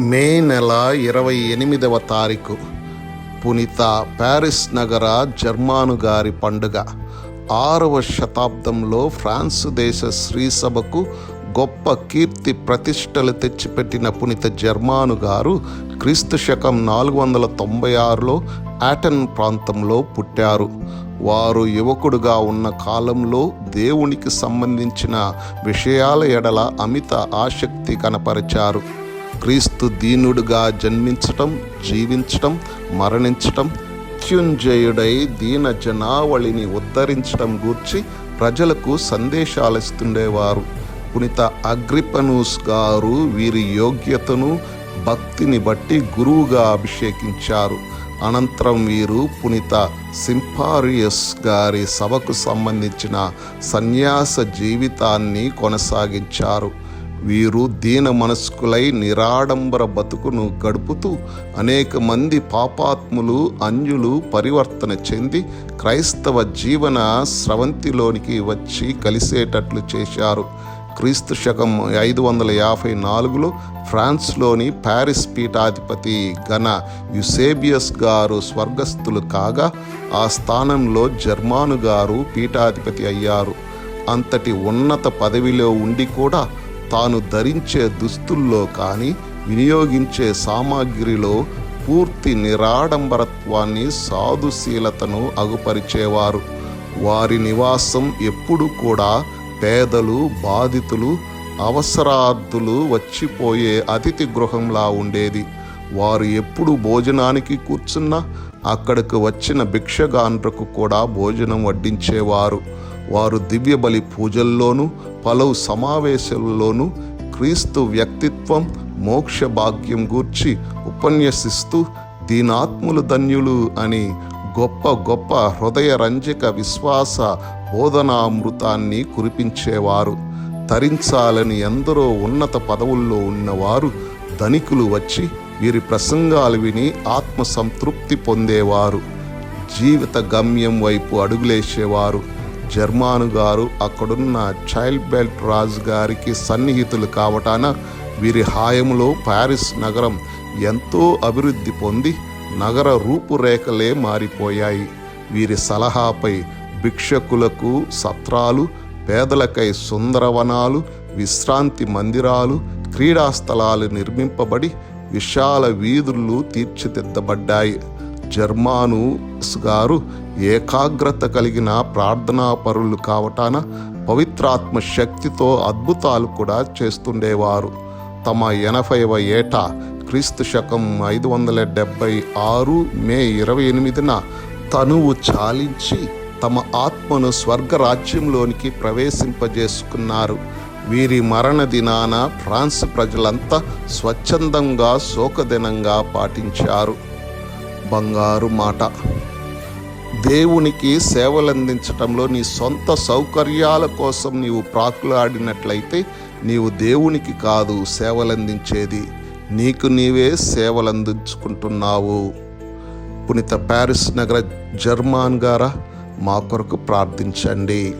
మే నెల ఇరవై ఎనిమిదవ తారీఖు పునీత ప్యారిస్ నగర జర్మాను గారి పండుగ. ఆరవ శతాబ్దంలో ఫ్రాన్స్ దేశ శ్రీసభకు గొప్ప కీర్తి ప్రతిష్టలు తెచ్చిపెట్టిన పునీత జర్మాను గారు క్రీస్తు శకం నాలుగు వందల తొంభై ఆరులో ఆటన్ ప్రాంతంలో పుట్టారు. వారు యువకుడుగా ఉన్న కాలంలో దేవునికి సంబంధించిన విషయాల ఎడల అమిత ఆసక్తి కనపరిచారు. క్రీస్తు దీనుడుగా జన్మించటం జీవించటం మరణించటం మృత్యుంజయుడై దీన జనావళిని ఉద్ధరించటం గూర్చి ప్రజలకు సందేశాలిస్తుండేవారు. పునిత అగ్రిపనూస్ గారు వీరి యోగ్యతను భక్తిని బట్టి గురువుగా అభిషేకించారు. అనంతరం వీరు పునిత సింపారియస్ గారి సభకు సంబంధించిన సన్యాస జీవితాన్ని కొనసాగించారు. వీరు దీన మనస్కులై నిరాడంబర బతుకును గడుపుతూ అనేక మంది పాపాత్ములు అన్యులు పరివర్తన చెంది క్రైస్తవ జీవన స్రవంతిలోనికి వచ్చి కలిసేటట్లు చేశారు. క్రీస్తు శకం ఐదు వందల యాభై నాలుగులో ఫ్రాన్స్లోని ప్యారిస్ పీఠాధిపతి ఘన యుసేబియస్ గారు స్వర్గస్థులు కాగా ఆ స్థానంలో జర్మాను గారు పీఠాధిపతి అయ్యారు. అంతటి ఉన్నత పదవిలో ఉండి కూడా తాను ధరించే దుస్తుల్లో కానీ వినియోగించే సామాగ్రిలో పూర్తి నిరాడంబరత్వాన్ని సాధుశీలతను అగుపరిచేవారు. వారి నివాసం ఎప్పుడు కూడా పేదలు బాధితులు అవసరార్థులు వచ్చిపోయే అతిథి గృహంలా ఉండేది. వారు ఎప్పుడు భోజనానికి కూర్చున్నా అక్కడికి వచ్చిన భిక్షగాండ్రకు కూడా భోజనం వడ్డించేవారు. వారు దివ్య బలి పూజల్లోనూ పలువు సమావేశాల్లోనూ క్రీస్తు వ్యక్తిత్వం మోక్ష భాగ్యం గూర్చి ఉపన్యసిస్తూ దీనాత్ములు ధన్యులు అని గొప్ప గొప్ప హృదయ రంజక విశ్వాస బోధనామృతాన్ని కురిపించేవారు. తరించాలని ఎందరో ఉన్నత పదవుల్లో ఉన్నవారు ధనికులు వచ్చి వీరి ప్రసంగాలు విని ఆత్మ సంతృప్తి పొందేవారు. జీవిత గమ్యం వైపు అడుగులేసేవారు. జర్మాను గారు అక్కడున్న చైల్డ్ బెల్ట్ రాజు గారికి సన్నిహితులు కావటాన వీరి హాయంలో ప్యారిస్ నగరం ఎంతో అభివృద్ధి పొంది నగర రూపురేఖలే మారిపోయాయి. వీరి సలహాపై భిక్షకులకు సత్రాలు పేదలకై సుందరవనాలు విశ్రాంతి మందిరాలు క్రీడాస్థలాలు నిర్మింపబడి విశాల వీధులు తీర్చిదిద్దబడ్డాయి. జర్మాను గారు ఏకాగ్రత కలిగిన ప్రార్థనాపరులు కావటాన పవిత్రాత్మ శక్తితో అద్భుతాలు కూడా చేస్తుండేవారు. తమ ఎనభైవ ఏట క్రీస్తు శకం ఐదు వందల డెబ్బై ఆరు మే ఇరవై ఎనిమిదిన తనువు చాలించి తమ ఆత్మను స్వర్గరాజ్యంలోనికి ప్రవేశింపజేసుకున్నారు. వీరి మరణ దినాన ఫ్రాన్స్ ప్రజలంతా స్వచ్ఛందంగా శోకదినంగా పాటించారు. బంగారు మాట. దేవునికి సేవలందించటంలో నీ సొంత సౌకర్యాల కోసం నీవు ప్రాకులాడినట్లయితే నీవు దేవునికి కాదు సేవలందించేది. నీకు నీవే సేవలందించుకుంటున్నావు. పునీత ప్యారిస్ నగర జర్మాన్ గారా మా కొరకు ప్రార్థించండి.